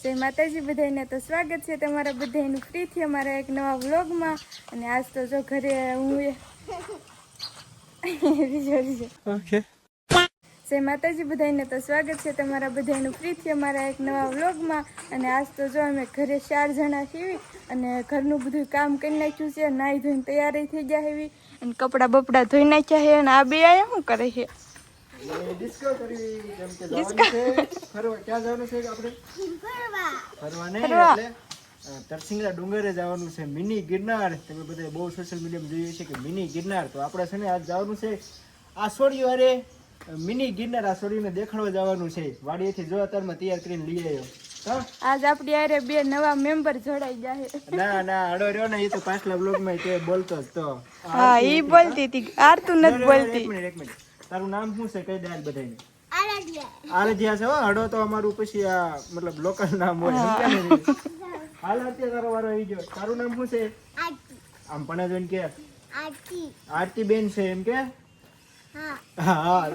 જય માતાજી બધાને તો સ્વાગત છે તમારા બધાનું ફ્રીથી અમારા એક નવા વ્લોગમાં. અને આજ તો જો ઘરે હું બીજો બીજો. ઓકે. જય માતાજી બધાને તો સ્વાગત છે તમારા બધાનું ફ્રીથી અમારા એક નવા વ્લોગમાં. અને આજ તો જો અમે ઘરે ચાર જણા છીએ અને ઘરનું બધું કામ કરી નાખ્યું છે. નાહી ધોઈને તૈયારી થઈ ગયા એવી અને કપડાં બપડા ધોઈ નાખ્યા છે. અને આ બે આયા શું કરે છે? ડિસ્કો કરવી કેમ કે જવાનું છે. ફરવા ક્યાં જવાનું છે આપણે? ફરવા. નહીં એટલે અ, તરસિંગલા ડુંગરે જવાનું છે મિની ગિરનાર. તમે બધા બહુ સોશિયલ મીડિયામાં જોઈએ છે કે મિની ગિરનાર. તો આપણે છે ને આજ જવાનું છે આ સોડિયું મિની ગિરનાર આ સોડિયુંને દેખાડવા જવાનું છે. વાડીએથી જો અત્યારમાં તૈયાર કરીને લઈ આવ્યો. હા આજ આપણી આરે બે નવા મેમ્બર જોડાઈ જાય ના ના અડો રહ્યો ને એ તો પાછલા બ્લોગમાં તે બોલતો જ તો. હા એ બોલતી હતી. આરતું નથી એક બોલતી. મિનિટ એક મિનિટ. તારું નામ શું છે? કઈ દે બધાને આરાધ્યા. છે હો? હડો તો અમારું પછી આ મતલબ લોકલ નામ હોય હાલ અત્યારે તારો વારો આવી ગયો. તારું નામ શું છે? આમ પણ જોઈને કે? આરતી. બેન છે એમ કે? હા. હા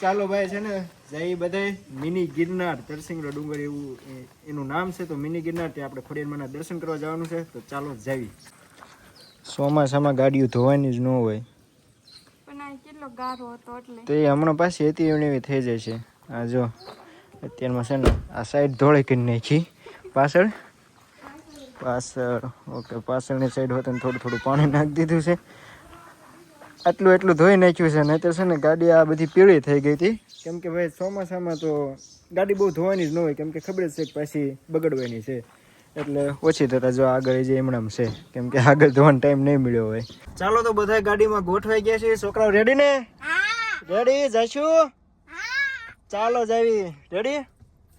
ચાલો ભાઈ છે ને જય બધાય. મિની ગિરનાર તરસિંગરો ડુંગર એવું એ- એનું નામ છે. તો મિની ગિરનાર ત્યાં આપણે ખોડિયારમાંના દર્શન કરવા જવાનું છે. તો ચાલો જવી ચોમાસામાં ગાડીઓ ધોવાની જ ન હોય. હતો તો એ હમણાં પાછી હતી એવી એવી થઈ જાય છે. આ જો, અત્યારમાં છે ને, આ સાઈડ ધોળી કરી નાખી. પાછળ? પાછળ, ઓકે, પાછળની સાઈડ હોત ને થોડું થોડું પાણી નાખી દીધું છે. આટલું એટલું ધોઈ નાખ્યું છે, નહીતર છે ને, ગાડી આ બધી પીળી થઈ ગઈ હતી. કેમ કે ભાઈ, ચોમાસામાં તો ગાડી બહુ ધોવાની જ ન હોય, કેમ કે ખબર જ છે કે પાછી બગડવાની છે. એટલે ઓછી થતા જો આગળ જે એમણામ છે. કેમ કે આગળ ધોવાનો ટાઈમ નહીં મળ્યો હોય. ચાલો તો બધા ગાડીમાં ગોઠવાઈ ગયા છે છોકરાઓ રેડી ને? રેડી જઈશું ચાલો જાવી. રેડી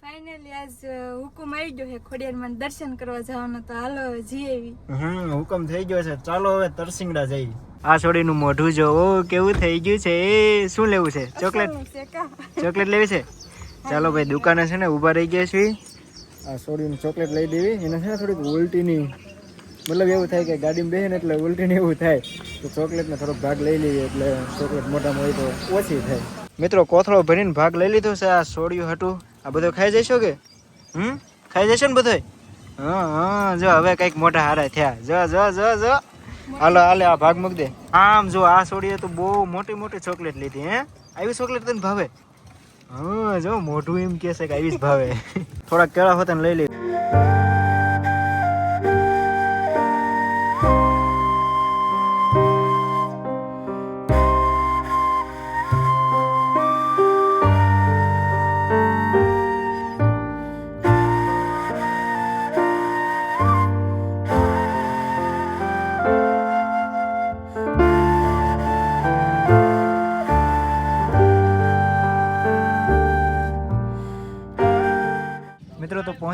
ફાઇનલી આજ હુકમ આવી ગયો છે ખોડિયારમાં દર્શન કરવા જવાનો. તો હાલો જઈએ હમ હુકમ થઈ ગયો છે. ચાલો હવે તરસિંગડા જઈ. આ છોડીનું મોઢું જોવો કેવું થઈ ગયું છે. એ શું લેવું છે? ચોકલેટ? ચોકલેટ લેવી છે? ચાલો ભાઈ દુકાને છે ને ઊભા રહી ગયા છીએ. આ છોડીને ચોકલેટ લઈ દેવી. એને છે ને થોડીક ઉલટીની, મતલબ એવું થાય કે ગાડીમાં બેસે ને એટલે ઉલટીને એવું થાય. તો ચોકલેટને થોડોક ભાગ લઈ લઈએ એટલે ચોકલેટ મોટામાં હોય તો ઓછી થાય. મિત્રો, કોથળો ભરીને ભાગ લઈ લીધો છે. આ સોડિયું હતું. આ બધો ખાઈ જઈશો કે? હમ? ખાઈ જશો ને બધો હા હા, જો, હવે કંઈક મોટા હારા થયા. જો જો જો જો. હાલો, હાલે, આ ભાગ મૂક દે. આમ જો, આ સોડીએ તો બહુ મોટી મોટી ચોકલેટ લીધી, હે? આવી ચોકલેટ તને ભાવે? હા, જો, મોઢું એમ કે છે કે આવી જ ભાવે. થોડાક કેળા હોતા લઈ લે.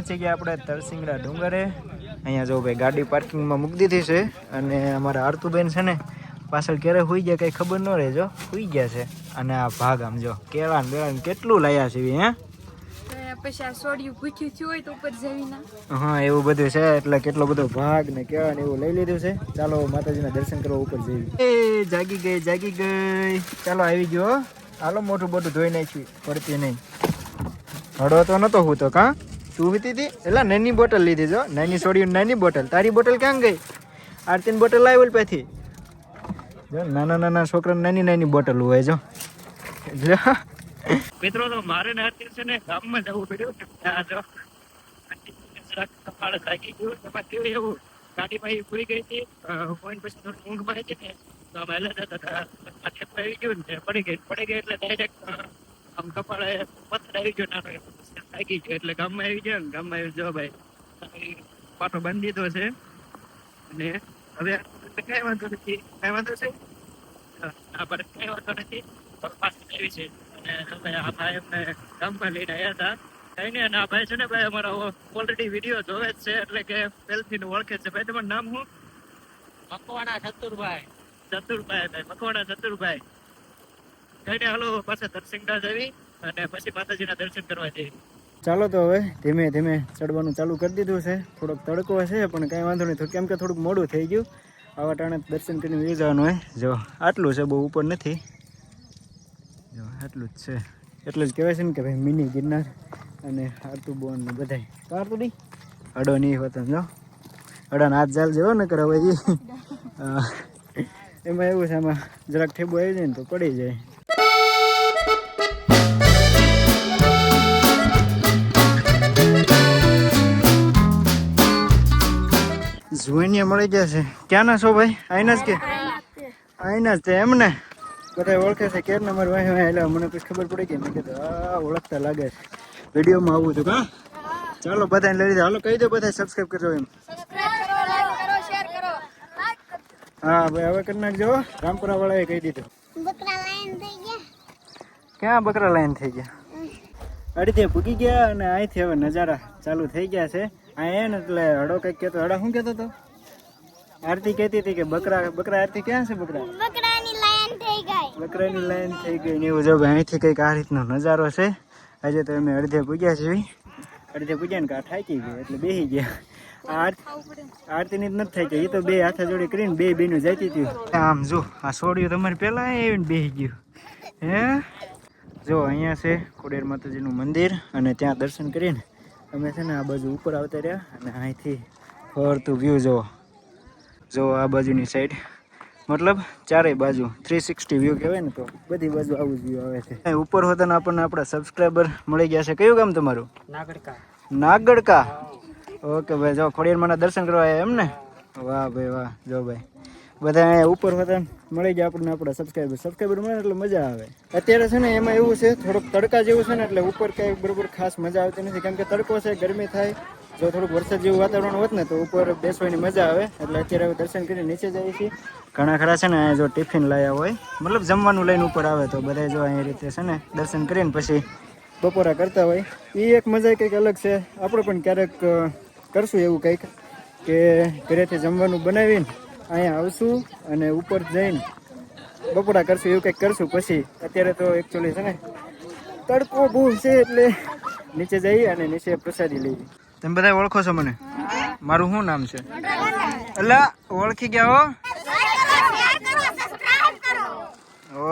પહોંચી ગયા આપણે તરસિંગડા ડુંગરે. અહીંયા જો ભાઈ ગાડી પાર્કિંગમાં મૂકી દીધી છે અને અમારા આરતુબેન છે ને પાછળ ક્યારે હોઈ ગયા કંઈ ખબર ન રહેજો હોઈ ગયા છે. અને આ ભાગ આમ જો કેળા ને બેળા કેટલું લાયા છે હે? હા એવું બધું છે એટલે કેટલો બધો ભાગ ને કેળા ને એવું લઈ લીધું છે. ચાલો માતાજીના દર્શન કરવા ઉપર જઈએ. એ જાગી ગઈ જાગી ગઈ. ચાલો આવી ગયો. હાલો મોટું મોટું ધોઈ નાખ્યું પડતી નહીં. હળો તો નતો હું તો કા? તું પીતી હતી? એટલે નાની બોટલ લીધી જો નાની છોડી નાની બોટલ તારી બોટલ ક્યાં ગઈ? આરતીની બોટલ લાવી પેથી. જો, નાના નાના છોકરાને નાની નાની બોટલ હોય જો. મિત્રો, તો મારે ને અત્યારે છે ને ગામમાં જવું પડ્યું જો. કપાળ થાકી ગયું એમાં કેવું એવું ગાડીમાં એ પૂરી ગઈ હતી. પોઈન્ટ પછી થોડી ઊંઘમાં હતી ને, તો અમે હેલા જતા હતા. આવી ગયું ને. પડી ગઈ પડી ગઈ એટલે ડાયરેક્ટ આમ કપાળે પથ્થર આવી ગયો નાનો થાકી ગયો એટલે ગામમાં આવી ગયો ને ગામમાં આવી જો ભાઈ. પાટો બાંધી દીધો છે. અને હવે કઈ વાંધો નથી. કઈ વાંધો છે? આપણે કઈ વાંધો નથી. પાછી આવી છે. અને આ ભાઈ અમને ગામમાં લઈને આવ્યા હતા. કઈ નહીં અને આ ભાઈ છે ને ભાઈ અમારો ઓલરેડી વીડિયો જોવે જ છે. એટલે કે પહેલથી નું ઓળખે છે. ભાઈ તમારું નામ શું? મકવાણા ચતુરભાઈ. ચતુરભાઈ ભાઈ. મકવાણા ચતુરભાઈ. કઈ નહીં પાસે દર્શન દર્શનતા જવી. અને પછી માતાજીના દર્શન કરવા જઈએ. ચાલો તો હવે ધીમે ધીમે ચડવાનું ચાલુ કરી દીધું છે. થોડોક તડકો છે પણ કાંઈ વાંધો નહીં. તો કેમ કે થોડુંક મોડું થઈ ગયું. આવા ટાણે દર્શન કરીને વી જવાનું હોય જો આટલું છે બહુ ઉપર નથી. જો આટલું જ છે. એટલે જ કહેવાય છે ને કે ભાઈ મિની ગિરનાર અને આરતું બોન ને બધાય. આરતું નહીં અડો નહીં હોતો જો. અડાને હાથ જાલ જેવો ને કરે ભાઈ એમાં એવું છે આમાં જરાક ઠેબુ આવી જાય ને તો પડી જાય. જુનિયા મળી ગયા છે. ક્યાંના છો ભાઈ? આઈના જ કે? આઈના જ તે એમ ને? બધા ઓળખે છે કેર નંબર વાહી વાહી એટલે મને પછી ખબર પડી ગઈ. મેં કીધું આ ઓળખતા લાગે છે. વિડીયોમાં આવું હતું કા ચાલો બધાને લઈ લીધા. હાલો કહી દો બધા સબસ્ક્રાઈબ કરજો એમ. હા ભાઈ હવે કરી નાખજો રામપુરા વાળાએ કહી દીધું. ક્યાં બકરા લાઈન થઈ ગયા? અડીથી ભૂગી ગયા અને અહીંથી હવે નજારા ચાલુ થઈ ગયા છે. અહીંયા ને એટલે હડો કંઈક કહેતો હડો શું કહેતો હતો? આરતી કહેતી હતી કે બકરા બકરા આરતી ક્યાં છે બકરા? બકરાની લાઈન થઈ ગઈ. બકરાની લાઈન થઈ ગઈ ને એવું. જો અહીંથી કંઈક આ રીતનો નજારો છે. આજે તો અમે અડધે પૂગ્યા છીએ. અડધે પૂગ્યા ને કા થાકી ગયા એટલે બેસી ગયા. આરતી આરતીની જ નથી થઈ ગઈ એ તો બે હાથે જોડી કરીને બે બેનું જતી હતી. આમ જો આ સોડિયું તમારે પહેલાં આવીને બેસી ગયું. હે? જો અહીંયા છે ખોડેર માતાજીનું મંદિર અને ત્યાં દર્શન કરીને અમે છે ને આ બાજુ ઉપર આવતા રહ્યા અને અહીંથી ફરતું વ્યૂ જોવો. જુઓ આ બાજુની સાઈડ મતલબ ચારેય બાજુ થ્રી સિક્સટી વ્યૂ કહેવાય ને તો બધી બાજુ આવું જ વ્યૂ આવે છે. ઉપર હોતા ને આપણને આપણા સબસ્ક્રાઈબર મળી ગયા છે. કયું ગામ તમારું? નાગડકા. નાગડકા? ઓકે ભાઈ જો ખોડિયારમાંના દર્શન કરવા આવ્યા એમ ને? વાહ ભાઈ વાહ. જો ભાઈ. બધા ઉપર બધા મળી ગયા આપણને આપણા સબસ્ક્રાઈબર સબસ્ક્રાઈબર મળે એટલે મજા આવે. અત્યારે છે ને એમાં એવું છે, થોડુંક તડકા જેવું છે ને એટલે ઉપર કઈ બરોબર ખાસ મજા આવતી નથી. કેમ કે તડકો છે, ગરમી થાય. જો થોડુંક વરસાદ જેવું વાતાવરણ હોત ને તો ઉપર બેસવાની મજા આવે. એટલે અત્યારે હવે દર્શન કરીને નીચે જઈએ છીએ. ઘણા ખરા છે ને અહીંયા જો ટિફિન લાયા હોય. મતલબ જમવાનું લઈને ઉપર આવે તો બધા જો અહીં રીતે છે ને દર્શન કરીને પછી બપોરા કરતા હોય. એ એક મજા કંઈક અલગ છે. આપણે પણ ક્યારેક કરશું એવું કંઈક કે ઘરેથી જમવાનું બનાવીને અહીંયા આવશું અને ઉપર જઈને બપોરા કરશું એવું કંઈક કરશું પછી. અત્યારે તો એકચ્યુઅલી છે ને તડકો બહુ છે એટલે નીચે જઈ અને નીચે પ્રસાદી લઈ તમે બધા ઓળખો છો મને? મારું શું નામ છે? એટલે ઓળખી ગયા હો?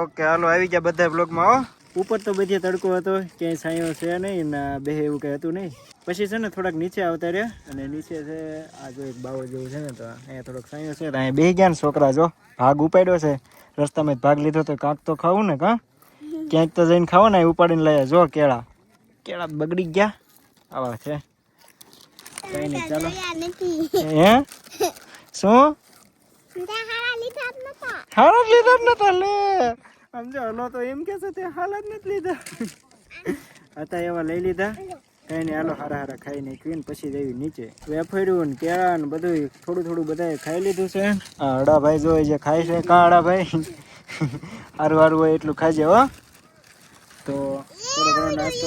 ઓકે હાલો આવી ગયા બધા બ્લોગમાં હો. ઉપર તો બધી તડકો હતો ક્યાંય સાંયો છે નહીં ને બે એવું કંઈ હતું નહીં. પછી છે ને થોડાક નીચે આવતા રહ્યા અને નીચે છે આ જો એક બાવળ જેવું છે ને તો અહીંયા થોડોક સાંયો છે તો અહીંયા બે ગયા ને છોકરા જો ભાગ ઉપાડ્યો છે. રસ્તામાં જ ભાગ લીધો તો કાંક તો ખાવું ને કાં? ક્યાંક તો જઈને ખાવો ને ઉપાડીને લઈએ જો કેળા કેળા બગડી ગયા. આવા છે. કઈ નહીં ચાલો. હે? શું? હારા લીધા જ નતા લે. સમજો હલો તો એમ કે છે તે હાલ જ નથી લીધા. હતા એવા લઈ લીધા. કઈ નહીં હાલો, હારા હારા ખાઈ નાખ્યું પછી જઈ નીચે. વેફર્યું ને કેળા ને બધું થોડું થોડું બધાએ ખાઈ લીધું છે. આ અડાભાઈ જોઈ જે ખાય છે કા અડાભાઈ હારું હારું હોય એટલું ખાજે, હો. તો થોડો ઘણો નાસ્તો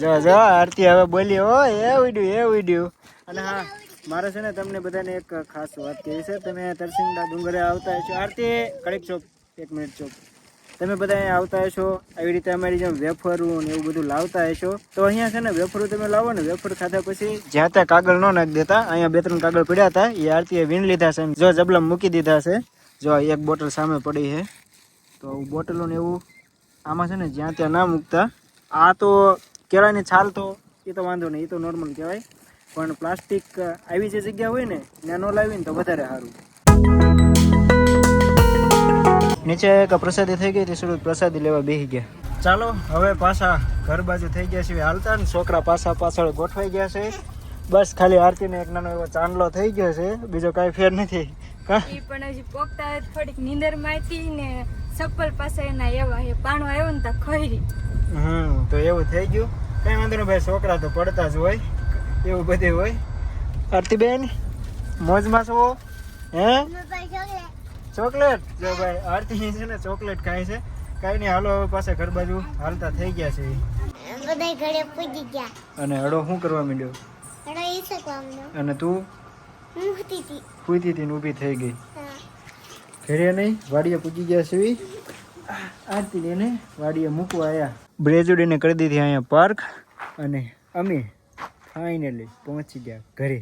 જો જો, આરતી હવે બોલી, હો, એ ઉડ્યું એ ઉડ્યું. અને હા, મારે છે ને તમને બધાને એક ખાસ વાત કહેવી છે. તમે તરસિંગડા ડુંગરે આવતા છો આરતી, કડક ચોક એક મિનિટ ચોક તમે બધા અહીંયા આવતા હશો, આવી રીતે અમારી જેમ વેફરું ને એવું બધું લાવતા હશો, તો અહીંયા છે ને વેફરું તમે લાવો ને, વેફર ખાધા પછી જ્યાં ત્યાં કાગળ ન નાખી દેતા, અહીંયા બે ત્રણ કાગળ પડ્યા હતા, એ આરતીએ વીણ લીધા છે જો જબલમ મૂકી દીધા છે, જો એક બોટલ સામે પડી છે. તો બોટલો ને એવું આમાં છે ને જ્યાં ત્યાં ના મૂકતા. આ તો કેળાની છાલ તો, એ તો વાંધો નહીં, એ તો નોર્મલ કહેવાય. પણ પ્લાસ્ટિક આવી જે જગ્યા હોય ને, ત્યાં ન લાવીને તો વધારે સારું. નીચે એક પ્રસાદી થઈ ગઈ હતી શરૂ પ્રસાદી લેવા બેસી ગયા. ચાલો હવે પાછા ઘર બાજુ થઈ ગયા છીએ હાલતા ને છોકરા પાછા પાછળ ગોઠવાઈ ગયા છે. બસ ખાલી આરતીને એક નાનો એવો ચાંદલો થઈ ગયો છે. બીજો કાંઈ ફેર નથી. કા પણ હજી પોકતા થોડીક નીંદર માતી ને ચપ્પલ પાસે એના એવા હે પાણો આવ્યો ને તા ખરી. હમ તો એવું થઈ ગયું. કઈ વાંધો નહીં ભાઈ છોકરા તો પડતા જ હોય. એવું બધું હોય. આરતીબેન મોજમાં છો? હે? ચોકલેટ? જો ભાઈ આરતી છે ને ચોકલેટ ખાય છે. કઈ નહીં હાલો હવે પાસે ઘર બાજુ હાલતા થઈ ગયા છે. બધા ઘરે પૂજી ગયા. અને હડો શું કરવા માંડ્યો? હડો એ શકવાનો અને તું? હું હતી હતી ને ઊભી થઈ ગઈ. ઘરે નહીં વાડીએ પૂજી ગયા છે આરતી એને વાડીએ મૂકવા આવ્યા બ્રેજુડીને કરી દીધી અહીંયા પાર્ક. અને અમે ફાઇનલી પહોંચી ગયા ઘરે.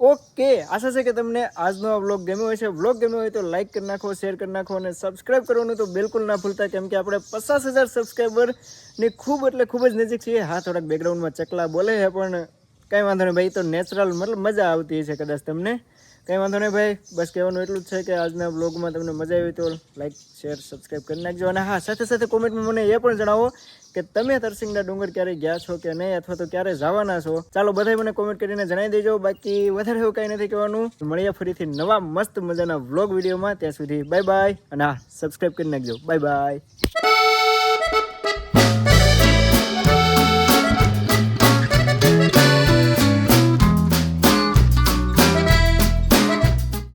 ઓકે, આશા છે કે તમને આજનો આ વ્લોગ ગમ્યો હોય છે વ્લોગ ગમ્યો હોય તો લાઈક કરી નાખો શેર કરી નાખો અને સબસ્ક્રાઇબ કરવાનું તો બિલકુલ ના ભૂલતા, કેમ કે આપણે પચાસ હજાર સબસ્ક્રાઈબરની ખૂબ એટલે ખૂબ જ નજીક છીએ. હા, થોડાક બેકગ્રાઉન્ડમાં ચકલા બોલે છે, પણ કંઈ વાંધો નહીં ભાઈ, તો નેચરલ મતલબ મજા આવતી છે કદાચ તમને. કંઈ વાંધો નહીં ભાઈ, બસ કહેવાનું એટલું જ છે કે આજના બ્લોગમાં તમને મજા આવી તો લાઈક શેર સબસ્ક્રાઈબ કરી નાખજો. અને હા, સાથે સાથે કોમેન્ટમાં મને એ પણ જણાવો કે તમે તરસિંગના ડુંગર ક્યારે ગયા છો કે નહીં અથવા તો ક્યારે જવાના છો? ચાલો બધા મને કોમેન્ટ કરીને જણાવી દેજો. બાકી વધારે એવું કઈ નથી કહેવાનું. મળીએ ફરીથી નવા મસ્ત મજાના વ્લોગ વિડીયોમાં. ત્યાં સુધી બાય બાય અને હા સબસ્ક્રાઈબ કરી નાખજો. Bye bye